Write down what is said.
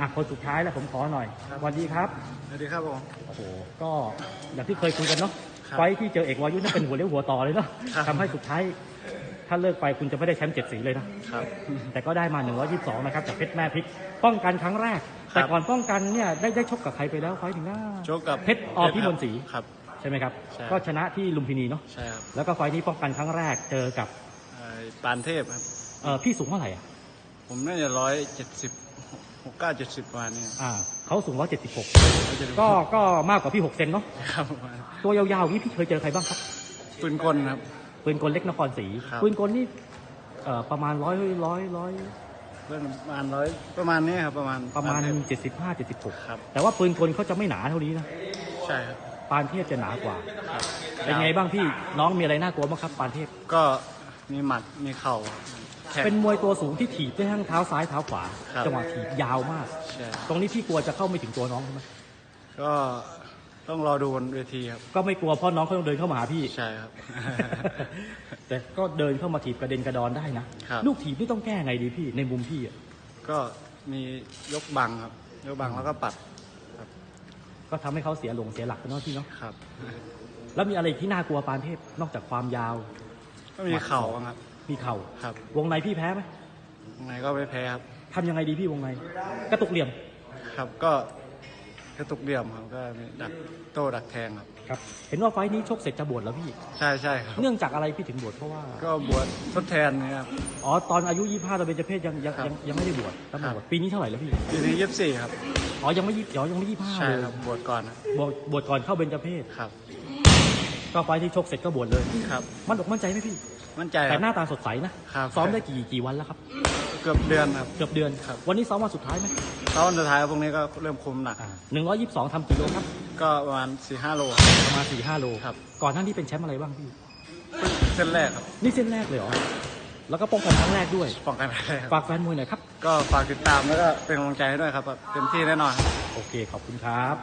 อะคนสุดท้ายแล้วผมขอหน่อยสวัสดีครับสวัสดีครับผมโอ้โหก็อย่างที่เคยคุยกันเนาะครับไฟท์ที่เจอเอกวายุนั่นเป็นหัวเลี้ยวหัวต่อเลยเนาะครับทำให้สุดท้าย ถ้าเลิกไปคุณจะไม่ได้แชมป์เจ็ดสีเลยนะครับแต่ก็ได้มา 122 นะครับจากเพชรแม่พริก ป้องกันครั้งแรกครับแต่ก่อนป้องกันเนี่ยได้ได้ชกกับใครไปแล้วไฟท์ถึงหน้าโชคกับเพชรอพิมลศรีครับใช่ไหมครับใช่ก็ชนะที่ลุมพินีเนาะใช่ครับแล้วก็ไฟท์นี้ป้องกันครั้งแรกเจอกับเอ่อปานเทพครับเอ่อพี่สูงเท่าไหร่อะผมน่าจะร้อยเจ็ดสิบ หกเก้าเจ็ดสิบประมาณนี้อ่าเขาสูง176 176 ก็ก็มากกว่าพี่ 6 เซนเนาะครับประมาณตัวยาวๆนี้พี่เคยเจอใครบ้างครับปืนกลครับปืนกลเล็กนครศรีครับปืนกลนี่เอ่อประมาณร้อยร้อยร้อยเพื่อนประมาณร้อยประมาณนี้ครับประมาณประมาณปนเทพเจ็ดสิบห้าเจ็ดสิบหกครับ แต่ว่าปืนกลเขาจะไม่หนาเท่านี้นะใช่ครับปานเทพจะหนากว่าครับเป็นไงบ้างพี่น้องมีอะไรน่ากลัวบ้างครับปานเทพก็มีหมัดมีเข่าแข็ง เป็นมวยตัวสูงที่ถีบได้ทั้งเท้าซ้ายเท้าขวาครับ จังหวะถีบยาวมาก ใช่ตรงนี้พี่กลัวจะเข้าไม่ถึงตัวน้องใช่ไหมก็ต้องรอดูบนเวทีครับ ก็ไม่กลัวเพราะน้องเขาต้องเดินเข้ามาหาพี่ ใช่ครับ แต่ก็เดินเข้ามาถีบกระเด็นกระดอนได้นะครับ ลูกถีบนี่ต้องแก้ไงดีพี่ในมุมพี่อะก็มียกบังครับ ยกบังแล้วก็ปัดครับก็ทำให้เขาเสียหลงเสียหลักไปเนาะพี่เนาะครับ แล้วมีอะไรอีกที่น่ากลัวปานเทพนอกจากความยาว ก็มีเข่าบ้างครับ มีเข่าครับ วงในพี่แพ้ไหมยังไงก็ไม่แพ้ครับ ทำยังไงดีพี่วงใน กระตุกเหลี่ยมครับก็กระตุกเดี่ยมครับก็มีดักโต้ดักแทงครับ ครับ เห็นว่าไฟท์นี้ชกเสร็จจะบวชแล้วพี่ ใช่ใช่ครับ เนื่องจากอะไรพี่ถึงบวชเพราะว่า ก็บวชทดแทนนะครับ อ๋อตอนอายุ 25ตอนเป็นเจเพศยังยังครับยังยังไม่ได้บวชต้องครับบวชปีนี้เท่าไหร่แล้วพี่ ปีนี้ยี่สิบสี่ครับ อ๋อยังไม่ยี่อ๋อยังไม่ยี่ห้าใช่เลยครับบวชก่อนครับบวชบวชก่อนเข้าเบญจเพศครับ ก็ไฟท์ที่ชกเสร็จก็บวชเลย ครับ มันอกมั่นใจไหมพี่ มั่นใจคแต่รับหน้าตาสดใสนะครับ ซ้อมได้กี่กี่วันแล้วครับ เกือบเดือนครับ เกือบเดือน ครับ วันนี้ซ้อมวันสุดท้ายไหมตอนสุดท้ายพวกนี้ก็เริ่มคุมหนัก หนึ่งร้อยยี่สิบสองทำกี่โลครับ ก็ประมาณสี่ห้าโล ประมาณสี่ห้าโลครับ ก่อนหน้านี้เป็นแชมป์อะไรบ้างพี่ เส้นแรกครับ นี่เส้นแรกเลยเหรอ แล้วก็ป้องกันครั้งแรกด้วย ป้องกันอะไรครับ ฝากแฟนมวยหน่อยครับ ก็ฝากติดตามแล้วก็เป็นกำลังใจให้ด้วยครับ เต็มที่แน่นอนครับโอเค ขอบคุณครับ